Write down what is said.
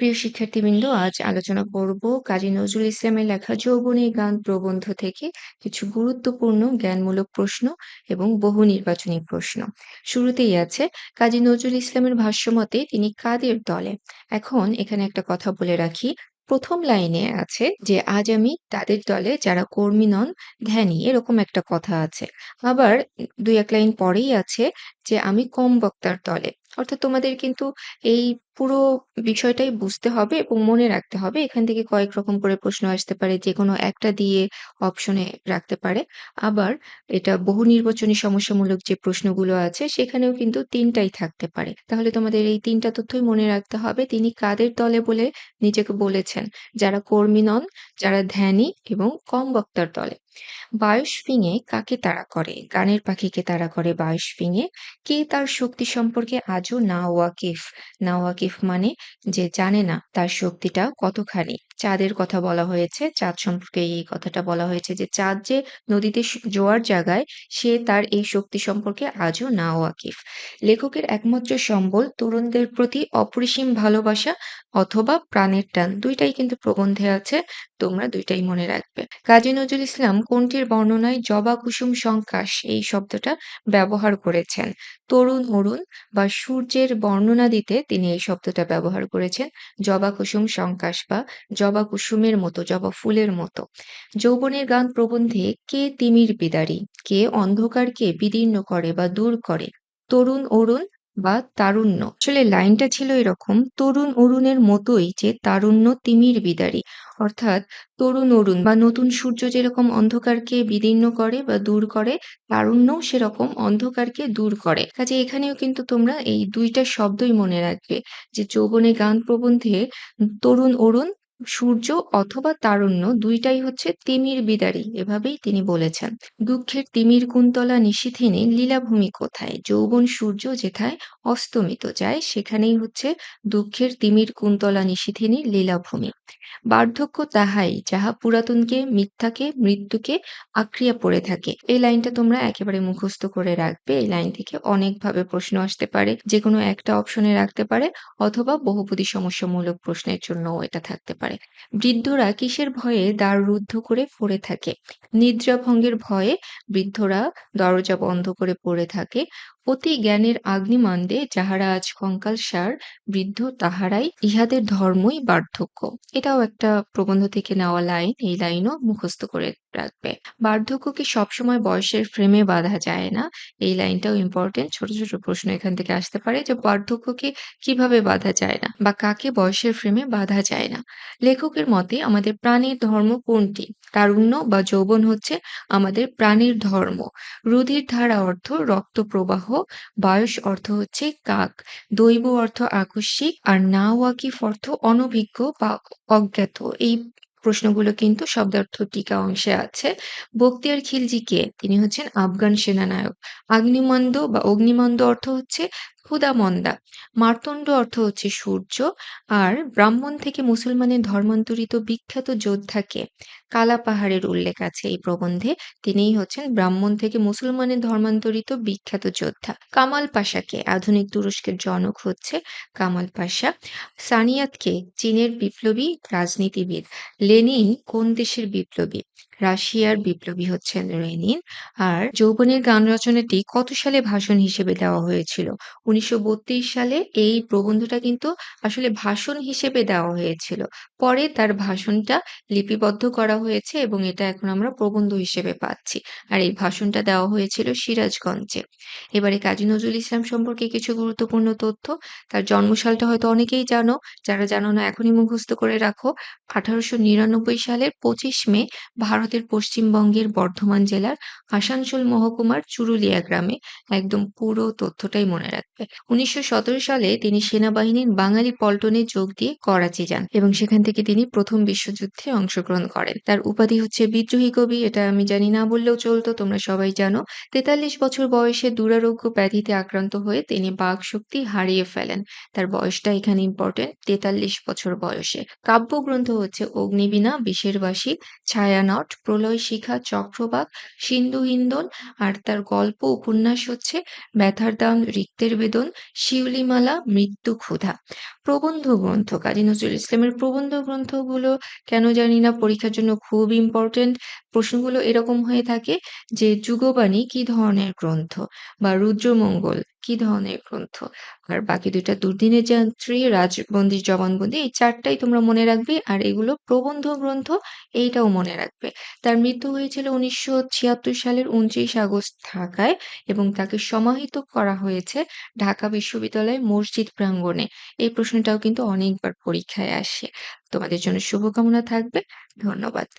প্রিয় শিক্ষার্থীবৃন্দ, আজ আলোচনা করব কাজী নজরুল ইসলামের লেখা যৌবনী গান প্রবন্ধ থেকে কিছু গুরুত্বপূর্ণ জ্ঞানমূলক প্রশ্ন এবং বহু নির্বাচনী প্রশ্ন। শুরুতেই আছে কাজী নজরুল ইসলামের ভাষ্যমতে তিনি কাদের দলে? এখন এখানে একটা কথা বলে রাখি প্রথম লাইনে আছে যে আজ আমি তাদের দলে যারা কর্মী নন ধ্যানী এরকম একটা কথা আছে আবার দুই এক লাইন পরেই আছে যে আমি কম বক্তার দলে অর্থাৎ তোমাদের কিন্তু এই পুরো বিষয়টাই বুঝতে হবে এবং মনে রাখতে হবে। এখান থেকে কয়েক রকম করে প্রশ্ন আসতে পারে, যে কোনো একটা দিয়ে অপশনে রাখতে পারে। আবার এটা বহু নির্বাচনী সমস্যামূলক যে প্রশ্নগুলো আছে, সেখানেও কিন্তু তিনটাই থাকতে পারে। তাহলে তোমাদের এই তিনটা তথ্যই মনে রাখতে হবে, তিনি কাদের দলে বলে নিজেকে বলেছেন? যারা কর্মী নন, যারা ধ্যানী এবং কম বক্তার দলে বায়ুস ফিঙে কাকে তাড়া করে? গানের পাখিকে তাড়া করে বায়ুস ফিঙে? কে তার শক্তি সম্পর্কে আজও না ওয়াকিফ না ওয়াকিফ মানে যে জানে না তার শক্তিটা কতখানি। চাঁদের কথা বলা হয়েছে, চাঁদ সম্পর্কে এই কথাটা বলা হয়েছে যে চাঁদ যে নদীতে জোয়ার জাগায়, সে তার এই শক্তি সম্পর্কে আজও না ওয়াকিফ লেখকের একমাত্র সম্বল তরুণদের প্রতি অপরিসীম ভালোবাসা অথবা প্রাণের টান। দুইটাই কিন্তু প্রবন্ধে আছে। তোমরা দুইটাই মনে রাখবে। কাজী নজরুল ইসলাম কোনটির বর্ণনায় জবা কুসুম সংকাশ এই শব্দটা ব্যবহার করেছেন? তরুণ অরুণ বা সূর্যের বর্ণনা দিতে তিনি এই শব্দটা ব্যবহার করেছেন, জবা কুসুম সংকাশ বা জবা কুসুমের মতো, জবা ফুলের মতো। যৌবনের গান প্রবন্ধে কে তিমির বিদারী? কে অন্ধকারকে বিদীর্ণ করে বা দূর করে? তরুণ অরুণ বা তারুণ্য। আসলে লাইনটা ছিল এরকম, তরুণ অরুণের মতোই যে তারুণ্য তিমির বিদারী। অর্থাৎ তরুণ অরুণ বা নতুন সূর্য যেরকম অন্ধকারকে বিদীর্ণ করে বা দূর করে তারুণ্য সেরকম অন্ধকারকে দূর করে। কাজে এখানেও কিন্তু তোমরা এই দুইটা শব্দই মনে রাখবে যে যৌবনে গান প্রবন্ধে তরুণ অরুণ সূর্য অথবা তারুণ্য দুইটাই হচ্ছে তিমির বিদারী, এভাবেই তিনি বলেছেন। দুঃখের তিমির কুন্তলা নিশিথিনে লীলাভূমি কোথায়? যৌবন সূর্য যেথায় অস্তমিত যায়, সেখানেই হচ্ছে দুঃখের তিমির কুন্তলা নিশিথিনী লীলাভূমি। বার্ধক্য তাহাই, যাহা পুরাতনকে, মিথ্যাকে, মৃত্যুকে আক্রিয়া পড়ে থাকে। এই লাইনটা তোমরা একেবারে মুখস্থ করে রাখবে। এই লাইন থেকে অনেকভাবে প্রশ্ন আসতে পারে। যে কোনো একটা অপশনে রাখতে পারে অথবা বহুপদী সমস্যামূলক প্রশ্নের জন্য এটা থাকতে পারে। বৃদ্ধরা কিসের ভয়ে দ্বার রুদ্ধ করে পড়ে থাকে? নিদ্রা ভঙ্গের ভয়ে বৃদ্ধরা দরজা বন্ধ করে পড়ে থাকে। অতি জ্ঞানের আগ্নিমান্দে যাহারা আজ কঙ্কালসার বৃদ্ধ তাহারাই ইহাদের ধর্মই বার্ধক্য। এটাও একটা প্রবন্ধ থেকে নেওয়া লাইন, এই লাইনও মুখস্থ করে রাখবে। বার্ধক্যকে সবসময় বয়সের ফ্রেমে বাঁধা যায় না? এই লাইনটাও ইম্পর্টেন্ট ছোট ছোট প্রশ্ন এখান থেকে আসতে পারে যে বার্ধক্যকে কীভাবে বাঁধা যায় না বা কাকে বয়সের ফ্রেমে বাঁধা যায় না? লেখকের মতে আমাদের প্রাণীর ধর্ম কোনটি? তারুণ্য বা যৌবন হচ্ছে আমাদের প্রাণীর ধর্ম। রুধির ধারা অর্থ রক্ত প্রবাহ, বায়স অর্থ হচ্ছে কাক। দৈব অর্থ আকস্মিক আর না ওয়াকিফ অর্থ অনভিজ্ঞ বা অজ্ঞাত। এই প্রশ্নগুলো কিন্তু শব্দার্থ টিকা অংশে আছে। বক্তিয়ার খিলজি কে? তিনি হচ্ছেন আফগান সেনানায়ক। আগ্নিমন্দ বা অগ্নিমন্দ অর্থ হচ্ছে ক্ষুদামন্দা। মার্তণ্ড অর্থ হচ্ছে সূর্য। আর ব্রাহ্মণ থেকে মুসলমানের ধর্মান্তরিত বিখ্যাত যোদ্ধাকে কালা পাহাড়ের উল্লেখ আছে এই প্রবন্ধে। তিনিই হচ্ছেন ব্রাহ্মণ থেকে মুসলমানের ধর্মান্তরিত বিখ্যাত যোদ্ধা। কামাল পাশাকে আধুনিক তুরস্কের জনক হচ্ছে কামাল পাশা। সানিয়াতকে চীনের বিপ্লবী রাজনীতিবিদ। লেনিন কোন দেশের বিপ্লবী? রাশিয়ার বিপ্লবী হচ্ছেন লেনিন। আর যৌবনের গান রচনাটি কত সালে ভাষণ হিসেবে দেওয়া হয়েছিল? উনিশশো সালে এই প্রবন্ধটা কিন্তু আসলে ভাষণ হিসেবে দেওয়া হয়েছিল। পরে তার ভাষণটা লিপিবদ্ধ করা হয়েছে এবং এটা এখন আমরা প্রবন্ধ হিসেবে পাচ্ছি। আর এই ভাষণটা দেওয়া হয়েছিল সিরাজগঞ্জে। এবারে কাজী নজরুল ইসলাম সম্পর্কে কিছু গুরুত্বপূর্ণ তথ্য, তার জন্মসালটা হয়তো অনেকেই জানো। যারা জানো না, এখনই মুখস্থ করে রাখো। আঠারোশো নিরানব্বই সালের পঁচিশ মে ভারতের পশ্চিমবঙ্গের বর্ধমান জেলার আসানসোল মহকুমার চুরুলিয়া গ্রামে। একদম পুরো তথ্যটাই মনে রাখবে। উনিশশো সতেরো সালে তিনি সেনাবাহিনীর বাঙালি পল্টনে যোগ দিয়ে করাচি যান এবং সেখান থেকে তিনি প্রথম বিশ্বযুদ্ধে অংশগ্রহণ করেন। তার উপাধি হচ্ছে বিদ্রোহী কবি, এটা আমি জানি না বললেও চলতো, তোমরা সবাই জানো। তেতাল্লিশ বছর বয়সে দুরারোগ্য ব্যাধিতে আক্রান্ত হয়ে তিনি বাক শক্তি হারিয়ে ফেলেন। তার বয়সটা এখানে ইম্পর্টেন্ট তেতাল্লিশ বছর বয়সে। কাব্যগ্রন্থ হচ্ছে অগ্নিবীণা বিশেরবাসী ছায়ানট, প্রলয় শিখা, চক্রবাক, সিন্ধু হিন্দন আর তার গল্প উপন্যাস হচ্ছে ব্যথার দাম রিক্তের বেদন শিউলিমালা, মৃত্যু ক্ষুধা। প্রবন্ধ গ্রন্থ কাজী নজরুল ইসলামের প্রবন্ধ গ্রন্থগুলো কেন জানি না, পরীক্ষার জন্য খুব ইম্পর্টেন্ট প্রশ্নগুলো এরকম হয়ে থাকে যে, যুগবাণী কি ধরনের গ্রন্থ? বা রুদ্রমঙ্গল কি ধরনের গ্রন্থ? আর বাকি দুইটা দুর্দিনের যাত্রী রাজবন্দির জবানবন্দি, এই চারটাই তোমরা মনে রাখবে, আর এগুলো প্রবন্ধ গ্রন্থ, এইটাও মনে রাখবে। তার মৃত্যু হয়েছিল উনিশশো ছিয়াত্তর সালের উনত্রিশ আগস্ট ঢাকায় এবং তাকে সমাহিত করা হয়েছে ঢাকা বিশ্ববিদ্যালয়ের মসজিদ প্রাঙ্গণে। এই প্রশ্নটাও কিন্তু অনেকবার পরীক্ষায় আসে। তোমাদের জন্য শুভকামনা থাকবে। ধন্যবাদ।